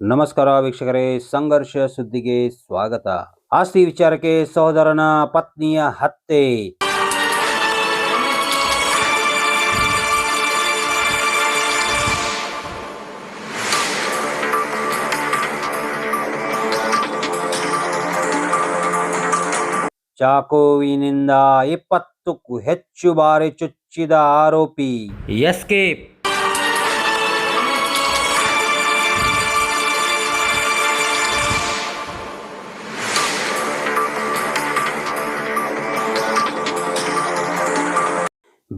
ನಮಸ್ಕಾರ ವೀಕ್ಷಕರೇ, ಸಂಘರ್ಷ ಸುದ್ದಿಗೆ ಸ್ವಾಗತ. ಆಸ್ತಿ ವಿಚಾರಕ್ಕೆ ಸಹೋದರನ ಪತ್ನಿಯ ಹತ್ಯೆ. ಚಾಕುವಿನಿಂದ ಇಪ್ಪತ್ತಕ್ಕೂ ಹೆಚ್ಚು ಬಾರಿ ಚುಚ್ಚಿದ ಆರೋಪಿ. ಎಸ್ಕೇಪ್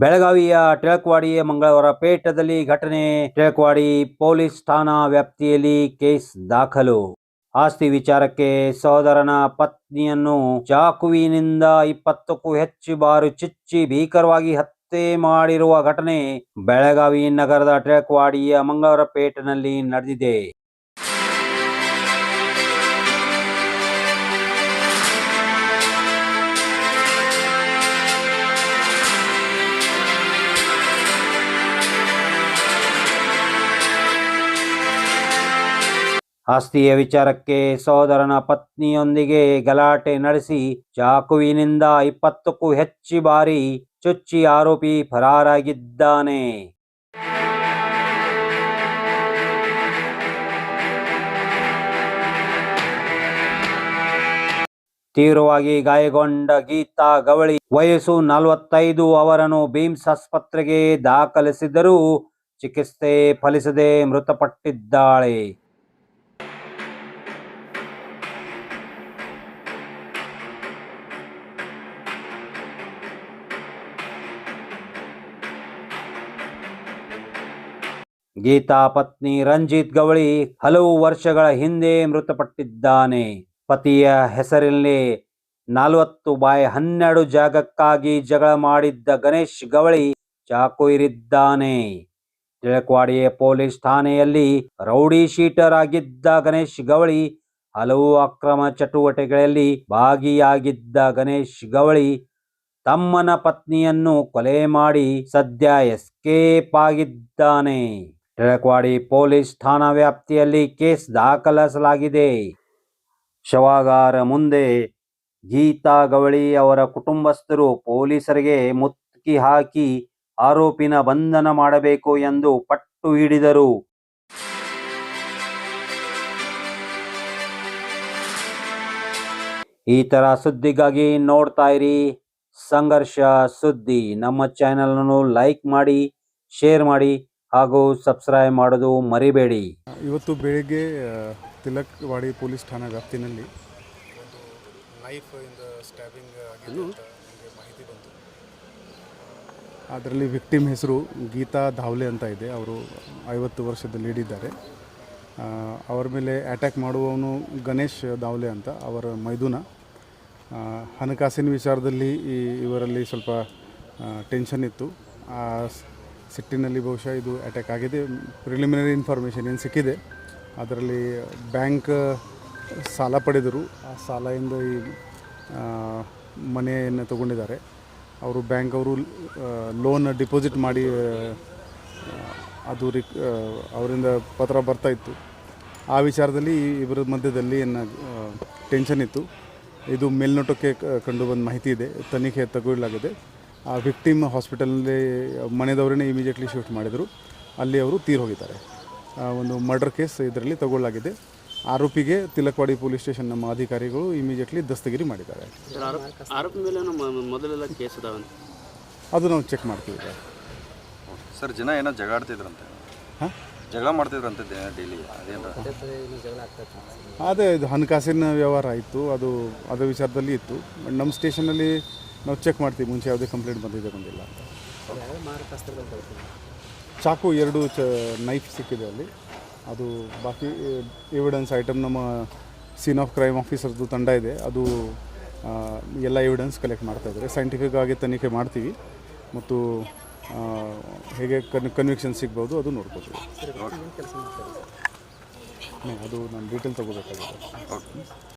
ಬೆಳಗಾವಿಯ ಟಿಳಕ್ವಾಡಿಯ ಮಂಗಳವಾರ ಪೇಟದಲ್ಲಿ ಘಟನೆ. ಟಿಳಕ್ವಾಡಿ ಪೊಲೀಸ್ ಠಾಣಾ ವ್ಯಾಪ್ತಿಯಲ್ಲಿ ಕೇಸ್ ದಾಖಲು. ಆಸ್ತಿ ವಿಚಾರಕ್ಕೆ ಸಹೋದರನ ಪತ್ನಿಯನ್ನು ಚಾಕುವಿನಿಂದ ಇಪ್ಪತ್ತಕ್ಕೂ ಹೆಚ್ಚು ಬಾರಿ ಚುಚ್ಚಿ ಭೀಕರವಾಗಿ ಹತ್ಯೆ ಮಾಡಿರುವ ಘಟನೆ ಬೆಳಗಾವಿ ನಗರದ ಟಿಳಕ್ವಾಡಿಯ ಮಂಗಳವಾರ ಪೇಟೆನಲ್ಲಿ ನಡೆದಿದೆ. ಆಸ್ತಿಯ ವಿಚಾರಕ್ಕೆ ಸಹೋದರನ ಪತ್ನಿಯೊಂದಿಗೆ ಗಲಾಟೆ ನಡೆಸಿ ಚಾಕುವಿನಿಂದ ಇಪ್ಪತ್ತಕ್ಕೂ ಹೆಚ್ಚು ಬಾರಿ ಚುಚ್ಚಿ ಆರೋಪಿ ಫರಾರಾಗಿದ್ದಾನೆ. ತೀವ್ರವಾಗಿ ಗಾಯಗೊಂಡ ಗೀತಾ ಗವಳಿ ವಯಸ್ಸು ನಲವತ್ತೈದು ಅವರನ್ನು ಬೀಮ್ಸ್ ಆಸ್ಪತ್ರೆಗೆ ದಾಖಲಿಸಿದರೂ ಚಿಕಿತ್ಸೆ ಫಲಿಸದೆ ಮೃತಪಟ್ಟಿದ್ದಾಳೆ. ಗೀತಾ ಪತ್ನಿ ರಂಜಿತ್ ಗವಳಿ ಹಲವು ವರ್ಷಗಳ ಹಿಂದೆ ಮೃತಪಟ್ಟಿದ್ದಾನೆ. ಪತಿಯ ಹೆಸರಲ್ಲಿ ನಲವತ್ತು ಬಾಯ್ ಹನ್ನೆರಡು ಜಾಗಕ್ಕಾಗಿ ಜಗಳ ಮಾಡಿದ್ದ ಗಣೇಶ್ ಗವಳಿ ಚಾಕು ಇರಿದ್ದಾನೆ. ತಿಳಕವಾಡಿಯ ಪೊಲೀಸ್ ಠಾಣೆಯಲ್ಲಿ ರೌಡಿ ಶೀಟರ್ ಆಗಿದ್ದ ಗಣೇಶ್ ಗವಳಿ ಹಲವು ಅಕ್ರಮ ಚಟುವಟಿಕೆಗಳಲ್ಲಿ ಭಾಗಿಯಾಗಿದ್ದ ಗಣೇಶ್ ಗವಳಿ ತಮ್ಮನ ಪತ್ನಿಯನ್ನು ಕೊಲೆ ಮಾಡಿ ಸದ್ಯ ಎಸ್ಕೇಪ್ ಆಗಿದ್ದಾನೆ. ಟಿಳಕವಾಡಿ ಪೊಲೀಸ್ ಠಾಣಾ ವ್ಯಾಪ್ತಿಯಲ್ಲಿ ಕೇಸ್ ದಾಖಲಿಸಲಾಗಿದೆ. ಶವಾಗಾರ ಮುಂದೆ ಗೀತಾ ಗವಳಿ ಅವರ ಕುಟುಂಬಸ್ಥರು ಪೊಲೀಸರಿಗೆ ಮುತ್ತಿ ಹಾಕಿ ಆರೋಪಿನ ಬಂಧನ ಮಾಡಬೇಕು ಎಂದು ಪಟ್ಟು ಹಿಡಿದರು. ಈ ತರ ಸುದ್ದಿಗಾಗಿ ನೋಡ್ತಾ ಇರಿ ಸಂಘರ್ಷ ಸುದ್ದಿ. ನಮ್ಮ ಚಾನೆಲ್ ಅನ್ನು ಲೈಕ್ ಮಾಡಿ ಶೇರ್ ಮಾಡಿ. ಹಾಗೂ ಸಬ್ಸ್ಕ್ರೈಬ್ ಮಾಡೋದು ಮರಿಬೇಡಿ. ಇವತ್ತು ಬೆಳಿಗ್ಗೆ ತಿಲಕ್ವಾಡಿ ಪೊಲೀಸ್ ಠಾಣಾ ವ್ಯಾಪ್ತಿನಲ್ಲಿ ನೈಫ್ ಇಂದ ಸ್ಟ್ಯಾಬಿಂಗ್ ಆಗಿದ್ದು ಮಾಹಿತಿ ಬಂತು. ಅದರಲ್ಲಿ ವಿಕ್ಟಿಮ್ ಹೆಸರು ಗೀತಾ ಧಾವ್ಲೆ ಅಂತ ಇದೆ. ಅವರು ಐವತ್ತು ವರ್ಷದ ಲೀಡಿದ್ದಾರೆ ಅವರ ಮೇಲೆ ಅಟ್ಯಾಕ್ ಮಾಡುವವನು ಗಣೇಶ್ ದಾವ್ಲೆ ಅಂತ ಅವರ ಮೈದುನ. ಹಣಕಾಸಿನ ವಿಚಾರದಲ್ಲಿ ಈ ಇವರಲ್ಲಿ ಸ್ವಲ್ಪ ಟೆನ್ಷನ್ ಇತ್ತು. ಸಿಟ್ಟಿನಲ್ಲಿ ಬಹುಶಃ ಇದು ಅಟ್ಯಾಕ್ ಆಗಿದೆ. ಪ್ರಿಲಿಮಿನರಿ ಇನ್ಫಾರ್ಮೇಷನ್ ಏನು ಸಿಕ್ಕಿದೆ, ಅದರಲ್ಲಿ ಬ್ಯಾಂಕ್ ಸಾಲ ಪಡೆದರು. ಆ ಸಾಲದಿಂದ ಈ ಮನೆಯನ್ನು ತಗೊಂಡಿದ್ದಾರೆ. ಅವರು ಬ್ಯಾಂಕ್ ಅವರು ಲೋನ್ ಡಿಪಾಸಿಟ್ ಮಾಡಿ ಅದು ರಿಕ್ ಅವರಿಂದ ಪತ್ರ ಬರ್ತಾ ಇತ್ತು. ಆ ವಿಚಾರದಲ್ಲಿ ಇಬ್ಬರ ಮಧ್ಯದಲ್ಲಿ ಏನು ಟೆನ್ಷನ್ ಇತ್ತು. ಇದು ಮೇಲ್ನೋಟಕ್ಕೆ ಕಂಡು ಕಂಡುಬಂದ ಮಾಹಿತಿ ಇದೆ. ತನಿಖೆ ತಗೊಳ್ಳಲಾಗಿದೆ. ಆ ವಿಕ್ಟಿಮ್ ಹಾಸ್ಪಿಟಲ್ನಲ್ಲಿ ಮನೆದವರನ್ನೇ ಇಮಿಡಿಯೇಟ್ಲಿ ಶಿಫ್ಟ್ ಮಾಡಿದರು. ಅಲ್ಲಿ ಅವರು ತೀರ್ ಹೋಗಿದ್ದಾರೆ. ಒಂದು ಮರ್ಡರ್ ಕೇಸ್ ಇದರಲ್ಲಿ ತಗೊಳ್ಳಾಗಿದೆ ಆರೋಪಿಗೆ ತಿಲಕ್ವಾಡಿ ಪೊಲೀಸ್ ಸ್ಟೇಷನ್ ನಮ್ಮ ಅಧಿಕಾರಿಗಳು ಇಮಿಡಿಯೇಟ್ಲಿ ದಸ್ತಗಿರಿ ಮಾಡಿದ್ದಾರೆ. ಆರೋಪ ಮೇಲೆ ಮೊದಲೆಲ್ಲ ಕೇಸ್ ಅದು ನಾವು ಚೆಕ್ ಮಾಡ್ತೀವಿ ಸರ್. ಜನ ಏನೋ ಜಗಾಡ್ತಿದ್ರಂತೆ ಹಾಂ? ಜಗಳ ಮಾಡ್ತಿದ್ರಂತೆ ಡೈಲಿ ಅದೇ ಇದು ಹಣಕಾಸಿನ ವ್ಯವಹಾರ ಇತ್ತು. ಅದು ಅದು ವಿಚಾರದಲ್ಲಿ ಇತ್ತು. ಬಟ್ ನಮ್ಮ ಸ್ಟೇಷನಲ್ಲಿ ನಾವು ಚೆಕ್ ಮಾಡ್ತೀವಿ ಮುಂಚೆ ಯಾವುದೇ ಕಂಪ್ಲೇಂಟ್ ಬಂದಿದೆ ಬಂದಿಲ್ಲ ಅಂತ. ಚಾಕು ಎರಡು ಚ ನೈಫ್ ಸಿಕ್ಕಿದೆ ಅಲ್ಲಿ. ಅದು ಬಾಕಿ ಎವಿಡೆನ್ಸ್ ಐಟಮ್ ನಮ್ಮ ಸೀನ್ ಆಫ್ ಕ್ರೈಮ್ ಆಫೀಸರ್ದು ತಂಡ ಇದೆ. ಅದು ಎಲ್ಲ ಎವಿಡೆನ್ಸ್ ಕಲೆಕ್ಟ್ ಮಾಡ್ತಾ ಇದ್ದಾರೆ. ಸೈಂಟಿಫಿಕ್ ಆಗಿ ತನಿಖೆ ಮಾಡ್ತೀವಿ. ಮತ್ತು ಹೇಗೆ ಕನ್ ಕನ್ವಿಕ್ಷನ್ ಸಿಗ್ಬೋದು ಅದು ನೋಡ್ಕೋತೀವಿ. ಅದು ನಾನು ಡೀಟೇಲ್ ತೊಗೋಬೇಕಾಗಿದೆ.